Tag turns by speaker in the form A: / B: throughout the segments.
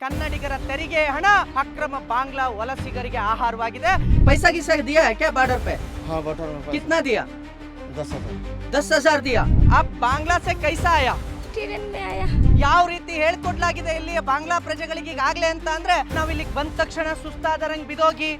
A: ಕನ್ನಡಿಗರ ತೆರಿಗೆ ಹಣ ಅಕ್ರಮ ಬಾಂಗ್ಲಾ ವಲಸಿಗರಿಗೆ ಆಹಾರವಾಗಿದೆ पैसा किसा दिया है क्या बॉर्डर पे
B: हाँ बटर में पैसा
A: कितना दिया
B: दस हजार
A: दस हजार दिया आप बांग्ला से कैसा आया
C: ट्रेन में आया
A: ಯಾವ ರೀತಿ ಹೇಳ್ಕೊಡ್ಲಾಗಿದೆ ಇಲ್ಲಿ ಬಾಂಗ್ಲಾ ಪ್ರಜೆಗಳಿಗೆ ಈಗಾಗ್ಲೇ ಅಂತ ಅಂದ್ರೆ ನಾವು ಇಲ್ಲಿಗೆ ಬಂದ ತಕ್ಷಣ ಸುಸ್ತಾದರಂಗ್ ಬಿದೋಗಿ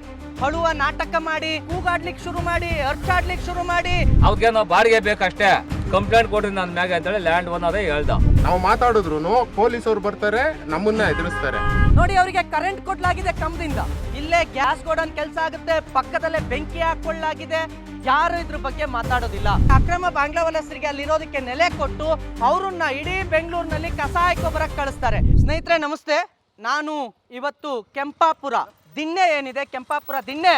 A: ಹಳುವ ನಾಟಕ ಮಾಡಿ ಕೂಗಾಡ್ಲಿಕ್ಕೆ ಶುರು ಮಾಡಿ ಅರ್ಚಾಡ್ಲಿಕ್ಕೆ ಶುರು ಮಾಡಿ.
D: ಅವ್ರಿಗೆ ನಾವು ಬಾಡಿಗೆ ಬೇಕಷ್ಟೇ. ಕಂಪ್ಲೇಂಟ್ ಕೊಡ್ರಿ ನನ್ನ ಮ್ಯಾಗ ಅಂತೇಳಿ ಲ್ಯಾಂಡ್ ಓನ್ ಅದೇ ಹೇಳ್ದ.
E: ನಾವು ಮಾತಾಡಿದ್ರು ಪೊಲೀಸರು ಬರ್ತಾರೆ ನಮ್ಮನ್ನ ಎದುರಿಸ್ತಾರೆ.
A: ನೋಡಿ ಅವರಿಗೆ ಕರೆಂಟ್ ಕೊಡ್ಲಾಗಿದೆ ಕಂಬದಿಂದ ಇಲ್ಲೇ ಗ್ಯಾಸ್ ಗೋಡನ್ ಕೆಲಸ ಆಗುತ್ತೆ ಪಕ್ಕದಲ್ಲೇ ಬೆಂಕಿ ಹಾಕೊಳ್ಳಾಗಿದೆ. ಯಾರು ಇದ್ರ ಬಗ್ಗೆ ಮಾತಾಡೋದಿಲ್ಲ. ಅಕ್ರಮ ಬಾಂಗ್ಲಾ ವಲಸರಿಗೆ ಅಲ್ಲಿರೋದಕ್ಕೆ ನೆಲೆ ಕೊಟ್ಟು ಅವ್ರನ್ನ ಇಡೀ ಬೆಂಗಳೂರಿನಲ್ಲಿ ಕಸ ಹಾಕೋ ಬರಕ್ ಕಳಿಸ್ತಾರೆ. ಸ್ನೇಹಿತರೆ, ನಮಸ್ತೆ. ನಾನು ಇವತ್ತು ಕೆಂಪಾಪುರ ದಿನ್ನೆ ಏನಿದೆ, ಕೆಂಪಾಪುರ ದಿನ್ನೆ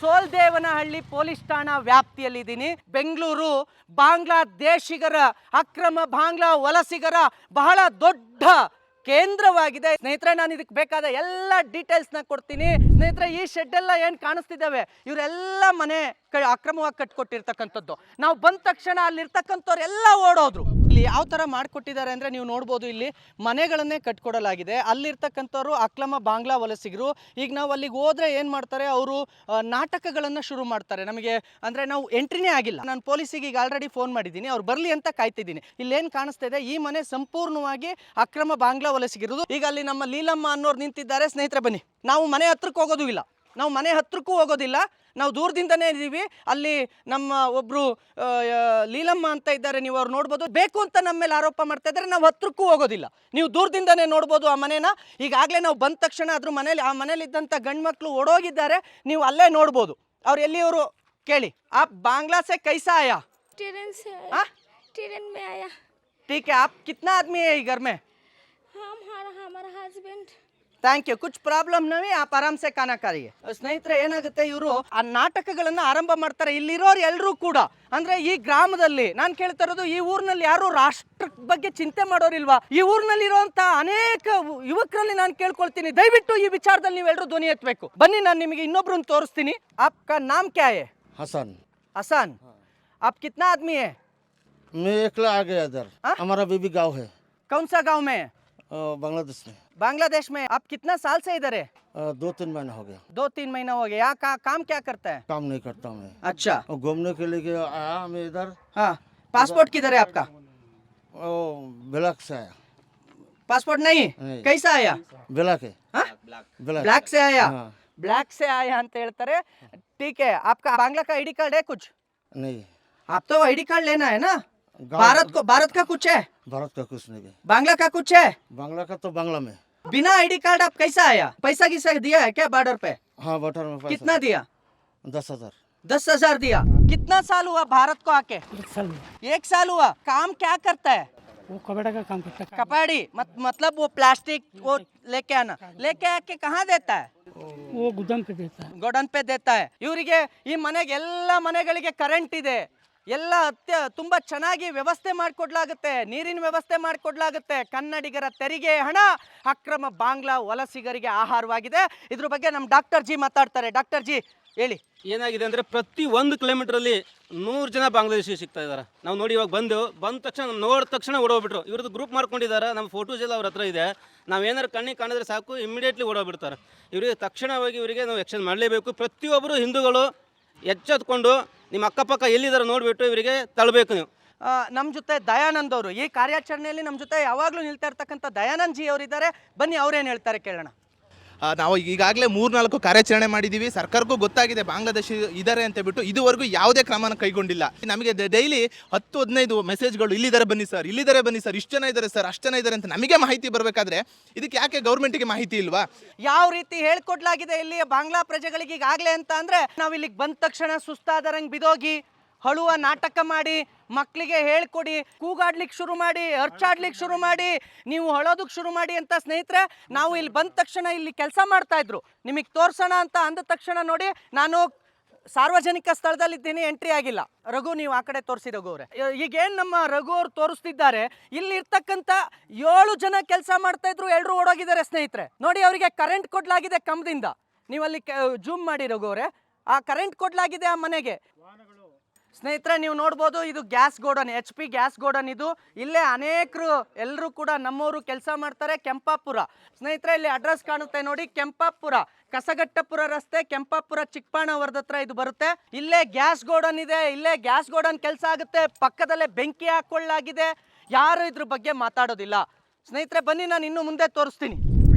A: ಸೋಲ್ದೇವನಹಳ್ಳಿ ಪೊಲೀಸ್ ಠಾಣಾ ವ್ಯಾಪ್ತಿಯಲ್ಲಿದ್ದೀನಿ. ಬೆಂಗಳೂರು ಬಾಂಗ್ಲಾದೇಶಿಗರ, ಅಕ್ರಮ ಬಾಂಗ್ಲಾ ವಲಸಿಗರ ಬಹಳ ದೊಡ್ಡ ಕೇಂದ್ರವಾಗಿದೆ. ಸ್ನೇಹಿತರೆ, ನಾನು ಇದಕ್ಕೆ ಬೇಕಾದ ಎಲ್ಲ ಡೀಟೇಲ್ಸ್ನ ಕೊಡ್ತೀನಿ. ಸ್ನೇಹಿತರೆ, ಈ ಶೆಡ್ ಎಲ್ಲ ಏನು ಕಾಣಿಸ್ತಿದ್ದಾವೆ? ಇವರೆಲ್ಲ ಮನೆ ಕ ಅಕ್ರಮವಾಗಿ ಕಟ್ಕೊಟ್ಟಿರ್ತಕ್ಕಂಥದ್ದು. ನಾವು ಬಂದ ತಕ್ಷಣ ಅಲ್ಲಿರ್ತಕ್ಕಂಥವ್ರು ಎಲ್ಲ ಓಡೋದ್ರು. ಇಲ್ಲಿ ಯಾವ ಥರ ಮಾಡಿಕೊಟ್ಟಿದ್ದಾರೆ ಅಂದರೆ ನೀವು ನೋಡ್ಬೋದು ಇಲ್ಲಿ ಮನೆಗಳನ್ನೇ ಕಟ್ಕೊಡಲಾಗಿದೆ. ಅಲ್ಲಿರ್ತಕ್ಕಂಥವ್ರು ಅಕ್ರಮ ಬಾಂಗ್ಲಾ ವಲಸಿಗರು. ಈಗ ನಾವು ಅಲ್ಲಿಗೆ ಹೋದ್ರೆ ಏನು ಮಾಡ್ತಾರೆ? ಅವರು ನಾಟಕಗಳನ್ನು ಶುರು ಮಾಡ್ತಾರೆ. ನಮಗೆ ಅಂದರೆ ನಾವು ಎಂಟ್ರಿನೇ ಆಗಿಲ್ಲ. ನಾನು ಪೊಲೀಸಿಗೆ ಈಗ ಆಲ್ರೆಡಿ ಫೋನ್ ಮಾಡಿದ್ದೀನಿ. ಅವ್ರು ಬರಲಿ ಅಂತ ಕಾಯ್ತಿದ್ದೀನಿ. ಇಲ್ಲೇನು ಕಾಣಿಸ್ತಾ ಇದೆ ಈ ಮನೆ ಸಂಪೂರ್ಣವಾಗಿ ಅಕ್ರಮ ಬಾಂಗ್ಲಾ ವಲಸಿಗಿರೋದು. ಈಗ ಅಲ್ಲಿ ನಮ್ಮ ಲೀಲಮ್ಮ ಅನ್ನೋರು ನಿಂತಿದ್ದಾರೆ. ಸ್ನೇಹಿತರೆ ಬನ್ನಿ. ನಾವು ಮನೆ ಹತ್ರಕ್ಕೆ ಹೋಗೋದು ಇಲ್ಲ. ನಾವು ಮನೆ ಹತ್ರಕ್ಕೂ ಹೋಗೋದಿಲ್ಲ ನಾವು ದೂರದಿಂದನೇ ಇದ್ದೀವಿ ಅಲ್ಲಿ ನಮ್ಮ ಒಬ್ಬರು ಲೀಲಮ್ಮ ಅಂತ ಇದ್ದಾರೆ ನೀವು ಅವ್ರು ನೋಡ್ಬೋದು ಬೇಕು ಅಂತ ನಮ್ಮ ಮೇಲೆ ಆರೋಪ ಮಾಡ್ತಾ ಇದ್ದಾರೆ ನಾವು ಹತ್ರಕ್ಕೂ ಹೋಗೋದಿಲ್ಲ ನೀವು ದೂರದಿಂದನೇ ನೋಡ್ಬೋದು ಆ ಮನೇನ ಈಗಾಗಲೇ ನಾವು ಬಂದ ತಕ್ಷಣ ಅದ್ರ ಮನೇಲಿ ಆ ಮನೇಲಿದ್ದಂಥ ಗಂಡು ಮಕ್ಕಳು ಓಡೋಗಿದ್ದಾರೆ ನೀವು ಅಲ್ಲೇ ನೋಡ್ಬೋದು ಅವ್ರು ಎಲ್ಲಿಯವರು ಕೇಳಿ ಆ ಬಾಂಗ್ಲಾ ಸೆ ಕೈಸಾ ಆಯಾ
C: ट्रेन से
A: हाँ?
C: आया ट्रेन में आया
A: ठीक है आप कितना आदमी है ये घर में
C: हम हमारा हमारा हस्बैंड
A: ಥ್ಯಾಂಕ್ ಯು ಕುಚ್ ಪ್ರಾಬ್ಲಮ್ ನವಿ ಆಪ್ ಆರಾಮ್ ಸೆ ಕಾನ ಕಾರಿಗೆ ಸ್ನೇಹಿತರೆ ಏನಾಗುತ್ತೆ ಇವರು ಆ ನಾಟಕಗಳನ್ನ ಆರಂಭ ಮಾಡ್ತಾರೆ ಇಲ್ಲಿರೋರು ಎಲ್ಲರೂ ಕೂಡ ಅಂದ್ರೆ ಈ ಗ್ರಾಮದಲ್ಲಿ ನಾನು ಕೇಳ್ತಾ ಇರೋದು ಈ ಊರಿನಲ್ಲಿ ಯಾರು ರಾಷ್ಟ್ರ ಬಗ್ಗೆ ಚಿಂತೆ ಮಾಡೋರಿಲ್ವಾ ಈ ಊರಿನಲ್ಲಿ ಇರುವಂತ ಅನೇಕ ಯುವಕರಲ್ಲಿ ನಾನು ಕೇಳ್ಕೊಳ್ತೀನಿ ದಯವಿಟ್ಟು ಈ ವಿಚಾರದಲ್ಲಿ ನೀವೆಲ್ಲರೂ ಧ್ವನಿ ಎತ್ತಬೇಕು ಬನ್ನಿ ನಾನು ನಿಮಗೆ ಇನ್ನೊಬ್ರನ್ನ ತೋರಿಸ್ತೀನಿ ಆಪ್ಕಾ ನಾಮ್ ಕ್ಯಾ ಹೈ
B: हसन
A: हसन आप कितना आदमी है
B: मैं अकेला आ गया इधर
A: हाँ?
B: हमारा बीबी गांव है
A: कौन सा गांव में है
B: अ, बांग्लादेश में
A: बांग्लादेश में आप कितना साल से इधर है
B: अ, दो तीन महीना हो गया
A: दो तीन महीना हो गया यहाँ का काम क्या करता है
B: काम नहीं करता मैं
A: अच्छा
B: और घूमने के लिए आया मैं इधर
A: हाँ पासपोर्ट किधर है आपका
B: ओ, ब्लैक से आया
A: पासपोर्ट नहीं
B: नहीं।
A: कैसा आया
B: ब्लैक है
A: हाँ?
B: ब्लैक
A: ब्लैक से आया
B: हाँ।
A: ब्लैक से आया ಅಂತ ಹೇಳ್ತಾರೆ ठीक है आपका बांग्ला का आईडी कार्ड है कुछ
B: नहीं
A: आप तो आईडी कार्ड लेना है ना
B: गाँव-
A: भारत को भारत का कुछ है
B: भारत का कुछ नहीं है
A: बांग्ला का कुछ है
B: बांग्ला का तो बांग्ला में
A: बिना आईडी कार्ड आप कैसा आया पैसा किसा दिया है क्या बॉर्डर पे
B: हाँ बटर में पैसा
A: कितना दिया
B: दस हजार
A: दस हजार दिया कितना साल हुआ भारत को आके
F: एक साल में
A: एक साल हुआ काम क्या करता है
F: वो कबाड़ा का काम करता है
A: कपाड़ी मत, मतलब वो प्लास्टिक वो लेके आना लेके आके कहाँ देता है
F: वो गुदाम पे देता है
A: ಗೋಡನ್ ಪೇ ದೇತಾ है ಇವರಿಗೆ ಈ ಮನೆಗೆ ಎಲ್ಲ ಮನೆಗಳಿಗೆ ಕರೆಂಟ್ ಇದೆ ಎಲ್ಲ ಅತ್ಯ ತುಂಬ ಚೆನ್ನಾಗಿ ವ್ಯವಸ್ಥೆ ಮಾಡಿಕೊಡ್ಲಾಗುತ್ತೆ, ನೀರಿನ ವ್ಯವಸ್ಥೆ ಮಾಡಿಕೊಡ್ಲಾಗುತ್ತೆ. ಕನ್ನಡಿಗರ ತೆರಿಗೆ ಹಣ, ಅಕ್ರಮ ಬಾಂಗ್ಲಾ ವಲಸಿಗರಿಗೆ ಆಹಾರವಾಗಿದೆ. ಇದ್ರ ಬಗ್ಗೆ ನಮ್ಮ ಡಾಕ್ಟರ್ ಜಿ ಮಾತಾಡ್ತಾರೆ. ಡಾಕ್ಟರ್ ಜಿ, ಹೇಳಿ.
G: ಏನಾಗಿದೆ ಅಂದರೆ ಪ್ರತಿ ಒಂದು ಕಿಲೋಮೀಟ್ರಲ್ಲಿ ನೂರು ಜನ ಬಾಂಗ್ಲಾದೇಶಿ ಸಿಗ್ತಾ ಇದ್ದಾರೆ. ನಾವು ನೋಡಿ ಇವಾಗ ಬಂದು, ಬಂದ ತಕ್ಷಣ ನೋಡಿದ ತಕ್ಷಣ ಓಡೋಗ್ಬಿಟ್ರು. ಇವ್ರದ್ದು ಗ್ರೂಪ್ ಮಾಡ್ಕೊಂಡಿದ್ದಾರೆ. ನಮ್ಮ ಫೋಟೋಸ್ ಎಲ್ಲ ಅವ್ರ ಹತ್ರ ಇದೆ. ನಾವು ಏನಾರು ಕಣ್ಣಿಗೆ ಕಾಣಿದ್ರೆ ಸಾಕು ಇಮಿಡಿಯೇಟ್ಲಿ ಓಡೋಗ್ಬಿಡ್ತಾರೆ. ಇವರಿಗೆ ತಕ್ಷಣವಾಗಿ ಇವರಿಗೆ ನಾವು ಎಕ್ಸ್ಚೇಂಜ್ ಮಾಡಲೇಬೇಕು. ಪ್ರತಿಯೊಬ್ಬರು ಹಿಂದೂಗಳು ಎಚ್ಚೆತ್ಕೊಂಡು ನಿಮ್ಮ ಅಕ್ಕಪಕ್ಕ ಎಲ್ಲಿದ್ದಾರೆ ನೋಡಿಬಿಟ್ಟು ಇವರಿಗೆ ತಳ್ಬೇಕು ನೀವು.
A: ನಮ್ಮ ಜೊತೆ ದಯಾನಂದ್ ಅವರು, ಈ ಕಾರ್ಯಾಚರಣೆಯಲ್ಲಿ ನಮ್ಮ ಜೊತೆ ಯಾವಾಗಲೂ ನಿಲ್ತಾ ಇರ್ತಕ್ಕಂಥ ದಯಾನಂದ್ ಜಿ ಅವರಿದ್ದಾರೆ. ಬನ್ನಿ ಅವ್ರೇನು ಹೇಳ್ತಾರೆ ಕೇಳೋಣ.
H: ನಾವು ಈಗಾಗಲೇ ಮೂರ್ನಾಲ್ಕು ಕಾರ್ಯಾಚರಣೆ ಮಾಡಿದ್ದೀವಿ. ಸರ್ಕಾರಕ್ಕೂ ಗೊತ್ತಾಗಿದೆ ಬಾಂಗ್ಲಾದೇಶ ಇದ್ದಾರೆ ಅಂತ ಬಿಟ್ಟು ಇದುವರೆಗೂ ಯಾವುದೇ ಕ್ರಮನ ಕೈಗೊಂಡಿಲ್ಲ. ನಮಗೆ ಡೈಲಿ ಹತ್ತು, ಹದಿನೈದು ಮೆಸೇಜ್ಗಳು ಇಲ್ಲಿದ್ದಾರೆ ಬನ್ನಿ ಸರ್ ಇಲ್ಲಿದ್ದಾರೆ ಬನ್ನಿ ಸರ್ ಇಷ್ಟು ಜನ ಇದ್ದಾರೆ ಸರ್ ಅಷ್ಟು ಜನ ಇದ್ದಾರೆ ಅಂತ ನಮಗೆ ಮಾಹಿತಿ ಬರಬೇಕಾದ್ರೆ ಇದಕ್ಕೆ ಯಾಕೆ ಗೌರ್ಮೆಂಟ್ಗೆ ಮಾಹಿತಿ ಇಲ್ವಾ?
A: ಯಾವ ರೀತಿ ಹೇಳ್ಕೊಡ್ಲಾಗಿದೆ ಇಲ್ಲಿ ಬಾಂಗ್ಲಾ ಪ್ರಜೆಗಳಿಗೆ ಈಗಾಗಲೇ ಅಂತ ಅಂದ್ರೆ ನಾವು ಇಲ್ಲಿಗೆ ಬಂದ ತಕ್ಷಣ ಸುಸ್ತಾದರಂಗ್ ಬಿದೋಗಿ ಹಳುವ ನಾಟಕ ಮಾಡಿ ಮಕ್ಕಳಿಗೆ ಹೇಳ್ಕೊಡಿ ಕೂಗಾಡ್ಲಿಕ್ಕೆ ಶುರು ಮಾಡಿ ಅರ್ಚಾಡ್ಲಿಕ್ಕೆ ಶುರು ಮಾಡಿ, ನೀವು ಹೊಳೋದಕ್ಕೆ ಶುರು ಮಾಡಿ ಅಂತ ಸ್ನೇಹಿತರೆ, ನಾವು ಇಲ್ಲಿ ಬಂದ ತಕ್ಷಣ ಇಲ್ಲಿ ಕೆಲಸ ಮಾಡ್ತಾ ಇದ್ರು. ನಿಮಗೆ ತೋರ್ಸೋಣ ಅಂತ ಅಂದ ತಕ್ಷಣ ನೋಡಿ, ನಾನು ಸಾರ್ವಜನಿಕ ಸ್ಥಳದಲ್ಲಿದ್ದೀನಿ, ಎಂಟ್ರಿ ಆಗಿಲ್ಲ. ರಘು, ನೀವು ಆ ಕಡೆ ತೋರಿಸಿ ರಘು ಅವರೇ. ಈಗೇನು ನಮ್ಮ ರಘು ಅವರು ತೋರಿಸ್ತಿದ್ದಾರೆ, ಇಲ್ಲಿ ಇರ್ತಕ್ಕಂಥ ಏಳು ಜನ ಕೆಲಸ ಮಾಡ್ತಾ ಇದ್ರು ಎಲ್ಲರೂ ಓಡೋಗಿದ್ದಾರೆ ಸ್ನೇಹಿತರೆ. ನೋಡಿ, ಅವರಿಗೆ ಕರೆಂಟ್ ಕೊಡ್ಲಾಗಿದೆ ಕಂಬದಿಂದ. ನೀವಲ್ಲಿ ಜೂಮ್ ಮಾಡಿ ರಘು ಅವರೇ. ಆ ಕರೆಂಟ್ ಕೊಡ್ಲಾಗಿದೆ ಆ ಮನೆಗೆ. ಸ್ನೇಹಿತರೆ, ನೀವು ನೋಡ್ಬೋದು ಇದು gas godown H P gas godown ಇದು. ಇಲ್ಲೇ ಅನೇಕರು ಎಲ್ಲರೂ ಕೂಡ ನಮ್ಮವರು ಕೆಲಸ ಮಾಡ್ತಾರೆ ಕೆಂಪಾಪುರ. ಸ್ನೇಹಿತರೆ, ಇಲ್ಲಿ ಅಡ್ರೆಸ್ ಕಾಣುತ್ತೆ ನೋಡಿ, ಕೆಂಪಾಪುರ, ಕಸಗಟ್ಟಪುರ ರಸ್ತೆ, ಕೆಂಪಾಪುರ ಚಿಕ್ಕಪಾಣವರದ ಹತ್ರ ಇದು ಬರುತ್ತೆ. ಇಲ್ಲೇ ಗ್ಯಾಸ್ ಗೋಡನ್ ಇದೆ, ಇಲ್ಲೇ ಗ್ಯಾಸ್ ಗೋಡನ್ ಕೆಲಸ ಆಗುತ್ತೆ. ಪಕ್ಕದಲ್ಲೇ ಬೆಂಕಿ ಹಾಕೊಳ್ಳಾಗಿದೆ. ಯಾರು ಇದ್ರ ಬಗ್ಗೆ ಮಾತಾಡೋದಿಲ್ಲ. ಸ್ನೇಹಿತರೆ, ಬನ್ನಿ ನಾನು ಇನ್ನು ಮುಂದೆ ತೋರಿಸ್ತೀನಿ.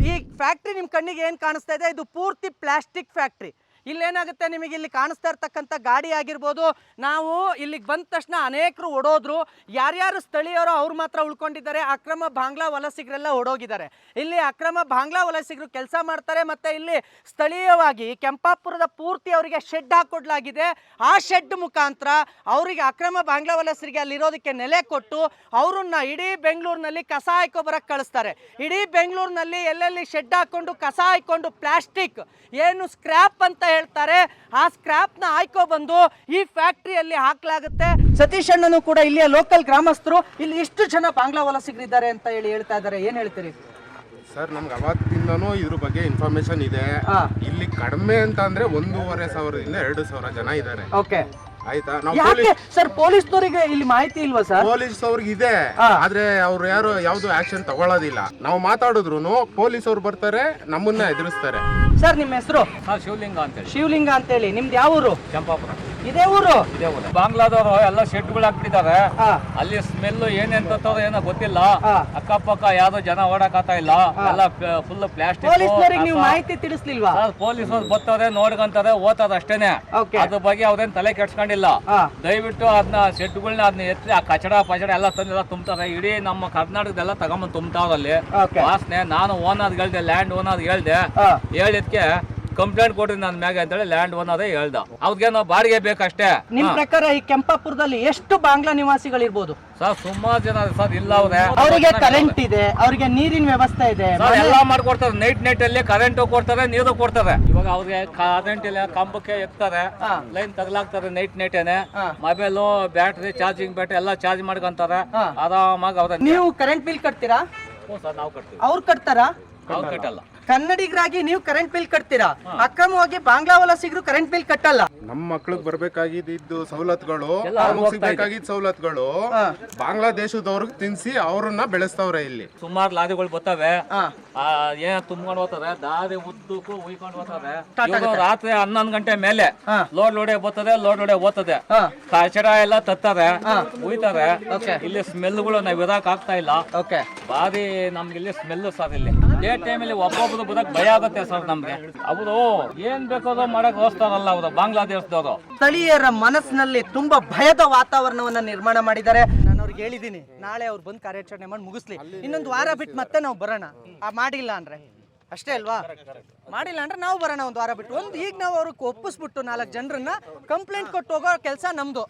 A: ಈ ಫ್ಯಾಕ್ಟ್ರಿ ನಿಮ್ಮ ಕಣ್ಣಿಗೆ ಏನು ಕಾಣಿಸ್ತಾ ಇದೆ? ಇದು ಪೂರ್ತಿ ಪ್ಲಾಸ್ಟಿಕ್ ಫ್ಯಾಕ್ಟ್ರಿ ಇಲ್ಲೇನಾಗುತ್ತೆ ನಿಮಗೆ ಇಲ್ಲಿ ಕಾಣಿಸ್ತಾ ಇರ್ತಕ್ಕಂಥ ಗಾಡಿ ಆಗಿರ್ಬೋದು? ನಾವು ಇಲ್ಲಿಗೆ ಬಂದ ತಕ್ಷಣ ಅನೇಕರು ಓಡೋದ್ರು. ಯಾರ್ಯಾರು ಸ್ಥಳೀಯರು ಅವ್ರು ಮಾತ್ರ ಉಳ್ಕೊಂಡಿದ್ದಾರೆ. ಅಕ್ರಮ ಬಾಂಗ್ಲಾ ವಲಸಿಗರೆಲ್ಲ ಓಡೋಗಿದ್ದಾರೆ. ಇಲ್ಲಿ ಅಕ್ರಮ ಬಾಂಗ್ಲಾ ವಲಸಿಗರು ಕೆಲಸ ಮಾಡ್ತಾರೆ ಮತ್ತೆ ಇಲ್ಲಿ ಸ್ಥಳೀಯವಾಗಿ ಕೆಂಪಾಪುರದ ಪೂರ್ತಿ ಅವರಿಗೆ ಶೆಡ್ ಹಾಕೊಡ್ಲಾಗಿದೆ. ಆ ಶೆಡ್ ಮುಖಾಂತರ ಅವರಿಗೆ ಅಕ್ರಮ ಬಾಂಗ್ಲಾ ವಲಸಿಗರಿಗೆ ಅಲ್ಲಿರೋದಕ್ಕೆ ನೆಲೆ ಕೊಟ್ಟು ಅವರನ್ನ ಇಡೀ ಬೆಂಗಳೂರಿನಲ್ಲಿ ಕಸ ಹಾಕೋ ಬರಕ್ಕೆ ಕಳಿಸ್ತಾರೆ. ಇಡೀ ಬೆಂಗಳೂರಿನಲ್ಲಿ ಎಲ್ಲೆಲ್ಲಿ ಶೆಡ್ ಹಾಕೊಂಡು ಕಸ ಹಾಕೊಂಡು ಪ್ಲಾಸ್ಟಿಕ್ ಏನು ಸ್ಕ್ರ್ಯಾಪ್ ಅಂತ ಹೇಳ್ತಾರೆ ಆ ನ ಆಯ್ಕೊ ಬಂದು ಈ ಫ್ಯಾಕ್ಟ್ರಿಯಲ್ಲಿ ಹಾಕ್ಲಾಗುತ್ತೆ. ಸತೀಶ್ ಅಣ್ಣನು ಕೂಡ ಇಲ್ಲಿಯ ಲೋಕಲ್ ಗ್ರಾಮಸ್ಥರು ಇಲ್ಲಿ ಇಷ್ಟು ಜನ ಬಾಂಗ್ಲಾ ವಲಸಿಗರಿದ್ದಾರೆ ಅಂತ ಹೇಳಿ ಹೇಳ್ತಾ ಇದ್ದಾರೆ. ಏನ್ ಹೇಳ್ತೀರಿ?
E: ಸರ್ ನಮ್ಗೆ ಅವತ್ತಿಂದನೂ ಇದ್ರ ಬಗ್ಗೆ ಇನ್ಫಾರ್ಮೇಶನ್ ಇದೆ. ಇಲ್ಲಿ ಕಡಿಮೆ ಅಂತ ಅಂದ್ರೆ ಒಂದೂವರೆ ಸಾವಿರದಿಂದ ಎರಡು ಸಾವಿರ ಜನ ಇದ್ದಾರೆ.
A: ಓಕೆ.
E: ಆಯ್ತಾ? ನಾವು
A: ಸರ್ ಪೊಲೀಸ್ನವರಿಗೆ ಇಲ್ಲಿ ಮಾಹಿತಿ ಇಲ್ವಾ ಸರ್?
E: ಪೊಲೀಸ್ ಅವ್ರಿಗೆ ಇದೆ. ಆದ್ರೆ ಅವ್ರು ಯಾರು ಯಾವ್ದು ಆಕ್ಷನ್ ತಗೊಳ್ಳೋದಿಲ್ಲ ನಾವು ಮಾತಾಡಿದ್ರು ಪೊಲೀಸ್ ಅವ್ರು ಬರ್ತಾರೆ ನಮ್ಮನ್ನ ಎದುರಿಸ್ತಾರೆ.
A: ಸರ್ ನಿಮ್ಮ ಹೆಸರು?
D: ಶಿವಲಿಂಗ ಅಂತೇಳಿ.
A: ಶಿವಲಿಂಗ ಅಂತೇಳಿ. ನಿಮ್ದು ಯಾವ ಊರು?
D: ಕೆಂಪಾಪುರ.
A: ಇದೇ ಊರು?
D: ಇದೇ ಊರು. ಬಾಂಗ್ಲಾದವರು ಎಲ್ಲ ಶೆಡ್ಗಳು ಹಾಕ್ಬಿಟ್ಟಿದ್ದಾರೆ ಅಲ್ಲಿ ಸ್ಮೆಲ್ ಏನೆಂತೋ ಏನೋ ಗೊತ್ತಿಲ್ಲ. ಅಕ್ಕಪಕ್ಕ ಯಾವ್ದೋ ಜನ ಓಡಾಕತ್ತ ಇಲ್ಲ. ಎಲ್ಲ ಫುಲ್ ಪ್ಲಾಸ್ಟಿಕ್
A: ನೀವು ಮಾಹಿತಿ ತಿಳಿಸ್ಲಿಲ್ವಾ?
D: ಪೊಲೀಸ್ ಬರ್ತಾರೆ ನೋಡ್ಕೊಂತಾರೆ ಓದ್ತಾರೆ ಅಷ್ಟೇನೆ. ಅದ್ರ ಬಗ್ಗೆ ಅವ್ರೇನ್ ತಲೆ ಕೆಡ್ಸ್ಕೊಂಡಿಲ್ಲ. ದಯವಿಟ್ಟು ಅದನ್ನ ಶೆಡ್ಗಳನ್ನ ಅದನ್ನ ಎತ್ತಿ ಆ ಕಚಡ ಪಚಡ ಎಲ್ಲ ತಂದೆಲ್ಲ ತುಂಬ್ತಾರೆ. ಇಡೀ ನಮ್ಮ ಕರ್ನಾಟಕದೆಲ್ಲ ತಗೊಂಬಂದ್ ತುಂಬ್ತಾವ್ರಲ್ಲಿ.
A: ಅಲ್ಲಿ
D: ವಾಸನೆ ನಾನು ಓನರ್ ಹೇಳ್ದೆ ಲ್ಯಾಂಡ್ ಓನರ್ ಹೇಳ್ದೆ. ಹೇಳಿದ್ಕೆ ಕಂಪ್ಲೇಂಟ್ ಕೊಡ್ರಿ ನನ್ನ ಮ್ಯಾಗ ಅಂತೇಳಿ ಲ್ಯಾಂಡ್ ಓನರೇ ಹೇಳ್ದ. ಅವ್ರಿಗೇನೋ ಬಾಡಿಗೆ ಬೇಕಷ್ಟೇ.
A: ನಿಮ್ ಪ್ರಕಾರ ಈ ಕೆಂಪಾಪುರದಲ್ಲಿ ಎಷ್ಟು ಬಾಂಗ್ಲಾ ನಿವಾಸಿಗಳಿರ್ಬೋದು?
D: ಸರ್ ಸುಮಾರು ಜನ ಸರ್ ಇಲ್ಲ ಅವ್ರೆ.
A: ಅವರಿಗೆ ಕರೆಂಟ್ ಇದೆ ಅವರಿಗೆ ನೀರಿನ ವ್ಯವಸ್ಥೆ ಇದೆ
D: ಸರ್ ಎಲ್ಲ ಮಾಡ್ಕೊಡ್ತಾರೆ. ನೈಟ್ ನೈಟ್ ಅಲ್ಲಿ ಕರೆಂಟ್ ಕೊಡ್ತಾರೆ ನೀರು ಕೊಡ್ತಾರೆ. ಇವಾಗ ಅವ್ರಿಗೆ ಕರೆಂಟ್ ಇಲ್ಲ ಕಂಬಕ್ಕೆ ಎತ್ತಾರೆ. ಲೈನ್ ತಗಲಾಗ್ತಾರೆ ನೈಟ್ ನೈಟೇನೆ
A: ಏನೇ
D: ಮೊಬೈಲು ಬ್ಯಾಟ್ರಿ ಚಾರ್ಜಿಂಗ್ ಬ್ಯಾಟ್ರಿ ಎಲ್ಲ ಚಾರ್ಜ್ ಮಾಡ್ಕೊಂತಾರೆ. ಆರಾಮಾಗಿ ಅವ್ರ.
A: ನೀವು ಕರೆಂಟ್ ಬಿಲ್ ಕಟ್ತೀರಾ?
D: ಸರ್ ನಾವು ಕಟ್ತೀವಿ.
A: ಅವ್ರು ಕಟ್ತಾರಾ?
D: ನಾವು ಕಟ್ಟಲ್ಲ.
A: ಕನ್ನಡಿಗರಾಗಿ ನೀವು ಕರೆಂಟ್ ಬಿಲ್ ಕಟ್ತೀರಾ? ಅಕ್ರಮವಾಗಿ ಬಾಂಗ್ಲಾ ವಲಸಿಗರು ಕರೆಂಟ್ ಬಿಲ್ ಕಟ್ಟಲ್ಲ.
E: ನಮ್ಮ ಮಕ್ಳಿಗೆ ಬರ್ಬೇಕಾಗಿದ್ದು ಸವಲತ್ತುಗಳು. ಸಿಗ್ಬೇಕಾಗಿದ್ದ ಸವಲತ್ತುಗಳು ಬಾಂಗ್ಲಾದೇಶದವ್ರಿಗೆ ತಿನ್ಸಿ ಅವ್ರನ್ನ ಬೆಳೆಸ್ತವ್ರೆ ಇಲ್ಲಿ.
D: ಸುಮಾರು ಲಾರಿಗಳು ಬರ್ತವೆ. ಏನ್ ತುಂಬ್ಕೊಂಡು ಹೋಗ್ತದೆ ದಾರಿ ಉದ್ದಕ್ಕೂ ಉಯ್ಕೊಂಡು ಹೋಗ್ತದೆ ರಾತ್ರಿ ಹನ್ನೊಂದು ಗಂಟೆ ಮೇಲೆ ಲೋಡ್ ಲೋಡೆ ಬರ್ತದೆ ಲೋಡ್ ಲೋಡೆ ಓದ್ತದೆ
A: ಹಾ.
D: ಕಚಡ ಎಲ್ಲ ತತ್ತಾರೆ ಉಯ್ತಾರೆ. ಇಲ್ಲಿ ಸ್ಮೆಲ್ಗಳು ನಾವ್ ಇರಕ್ ಆಗ್ತಾ ಇಲ್ಲ.
A: ಓಕೆ
D: ಬಾರಿ ನಮ್ಗೆ ಇಲ್ಲಿ ಸ್ಮೆಲ್ ಸರ್ ಇಲ್ಲಿ. ಡೇ ಟೈಮಲ್ಲಿ ಒಬ್ಬೊಬ್ರು ಬರಕ್ ಭಯ ಆಗುತ್ತೆ ಸರ್ ನಮ್ಗೆ. ಅವರು ಏನ್ ಬೇಕೋ ಮಾಡಕ್ ಹೋಗ್ತಾರಲ್ಲ ಅವರು ಬಾಂಗ್ಲಾದೇಶದವರು.
A: ಸ್ಥಳೀಯರ ಮನಸ್ಸಿನಲ್ಲಿ ತುಂಬಾ ಭಯದ ವಾತಾವರಣವನ್ನ ನಿರ್ಮಾಣ ಮಾಡಿದ್ದಾರೆ. ನಾನು ಅವ್ರಿಗೆ ಹೇಳಿದ್ದೀನಿ ನಾಳೆ ಅವ್ರು ಬಂದು ಕಾರ್ಯಾಚರಣೆ ಮಾಡಿ ಮುಗಿಸ್ಲಿ. ಇನ್ನೊಂದು ವಾರ ಬಿಟ್ಟು ಮತ್ತೆ ನಾವು ಬರೋಣ. ಆ ಮಾಡಿಲ್ಲ ಅಂದ್ರೆ. ಅಷ್ಟೇ ಅಲ್ವಾ? ಮಾಡಿಲ್ಲ ಅಂದ್ರೆ ನಾವು ಬರೋಣ ಒಂದು ವಾರ ಬಿಟ್ಟು. ಒಂದು ಈಗ ನಾವು ಅವ್ರಿಗೆ ಒಪ್ಪಿಸ್ಬಿಟ್ಟು ನಾಲ್ಕು ಜನರನ್ನ ಕಂಪ್ಲೇಂಟ್ ಕೊಟ್ಟು ಹೋಗೋ ಕೆಲಸ ನಮ್ದು.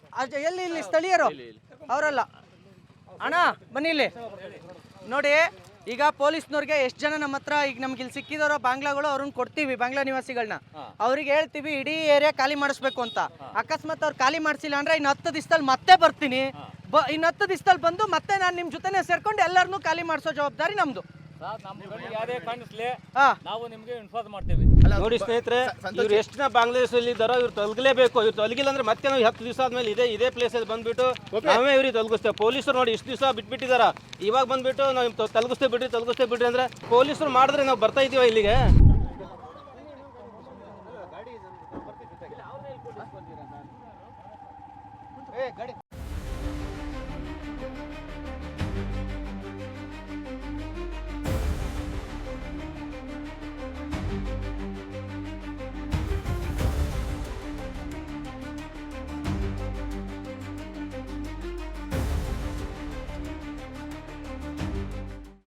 A: ಎಲ್ಲಿ ಇಲ್ಲಿ ಸ್ಥಳೀಯರು? ಅವರಲ್ಲ. ಅಣ್ಣ, ಬನ್ನಿ ಇಲ್ಲಿ. ನೋಡಿ ಈಗ ಪೊಲೀಸ್ನವ್ರಿಗೆ ಎಷ್ಟು ಜನ ನಮ್ಮ ಹತ್ರ ಈಗ ನಮ್ಗೆ ಇಲ್ಲಿ ಸಿಕ್ಕಿದಾರೋ ಬಾಂಗ್ಲಾಗಳು ಅವ್ರನ್ನ ಕೊಡ್ತೀವಿ ಬಾಂಗ್ಲಾ ನಿವಾಸಿಗಳನ್ನ ಅವ್ರಿಗೆ ಹೇಳ್ತೀವಿ ಇಡೀ ಏರಿಯಾ ಖಾಲಿ ಮಾಡಿಸ್ಬೇಕು ಅಂತ. ಅಕಸ್ಮಾತ್ ಅವ್ರು ಖಾಲಿ ಮಾಡಿಸಿಲ್ಲ ಅಂದ್ರೆ ಇನ್ನು ಹತ್ತು ದಿವಸದಲ್ಲಿ ಮತ್ತೆ ಬರ್ತೀನಿ. ಬ ಇನ್ನು ಹತ್ತು ದಿವಸದಲ್ಲಿ ಬಂದು ಮತ್ತೆ ನಾನು ನಿಮ್ಮ ಜೊತೆನೆ ಸೇರ್ಕೊಂಡು ಎಲ್ಲರನ್ನೂ ಖಾಲಿ ಮಾಡಿಸೋ ಜವಾಬ್ದಾರಿ ಹಾ
D: ನಾವು ನಿಮಗೆ ಇನ್ಫಾರ್ಮ್ ಮಾಡ್ತೀವಿ.
G: ನೋಡಿ ಸ್ನೇಹಿತರೆ ಇವ್ರು ಎಷ್ಟು ಜನ ಬಾಂಗ್ಲಾದೇಶದಲ್ಲಿ ಇದ್ದಾರೋ ಇವ್ರು ತೊಲಗಲೇಬೇಕು ಇವ್ರು ತೊಲಗಿಲ್ಲ ಅಂದ್ರೆ ಮತ್ತೆ ನಾವು ಹತ್ತು ದಿವಸ ಆದ್ಮೇಲೆ ಇದೇ ಇದೇ ಪ್ಲೇಸಲ್ಲಿ ಬಂದ್ಬಿಟ್ಟು ನಾವೇ ಇವ್ರಿಗೆ ತೊಲಗಿಸ್ತೇವೆ. ಪೊಲೀಸರು ನೋಡಿ ಇಷ್ಟು ದಿವಸ ಬಿಟ್ಬಿಟ್ಟಿದಾರ. ಇವಾಗ ಬಂದ್ಬಿಟ್ಟು ನಾವು ತೊಲಗಿಸ್ತೇ ಬಿಡ್ರಿ ತೊಲಗಿಸ್ತೇವೆ ಬಿಡ್ರಿ ಅಂದ್ರೆ ಪೊಲೀಸರು ಮಾಡಿದ್ರೆ ನಾವು ಬರ್ತಾ ಇದೀವ ಇಲ್ಲಿಗೆ?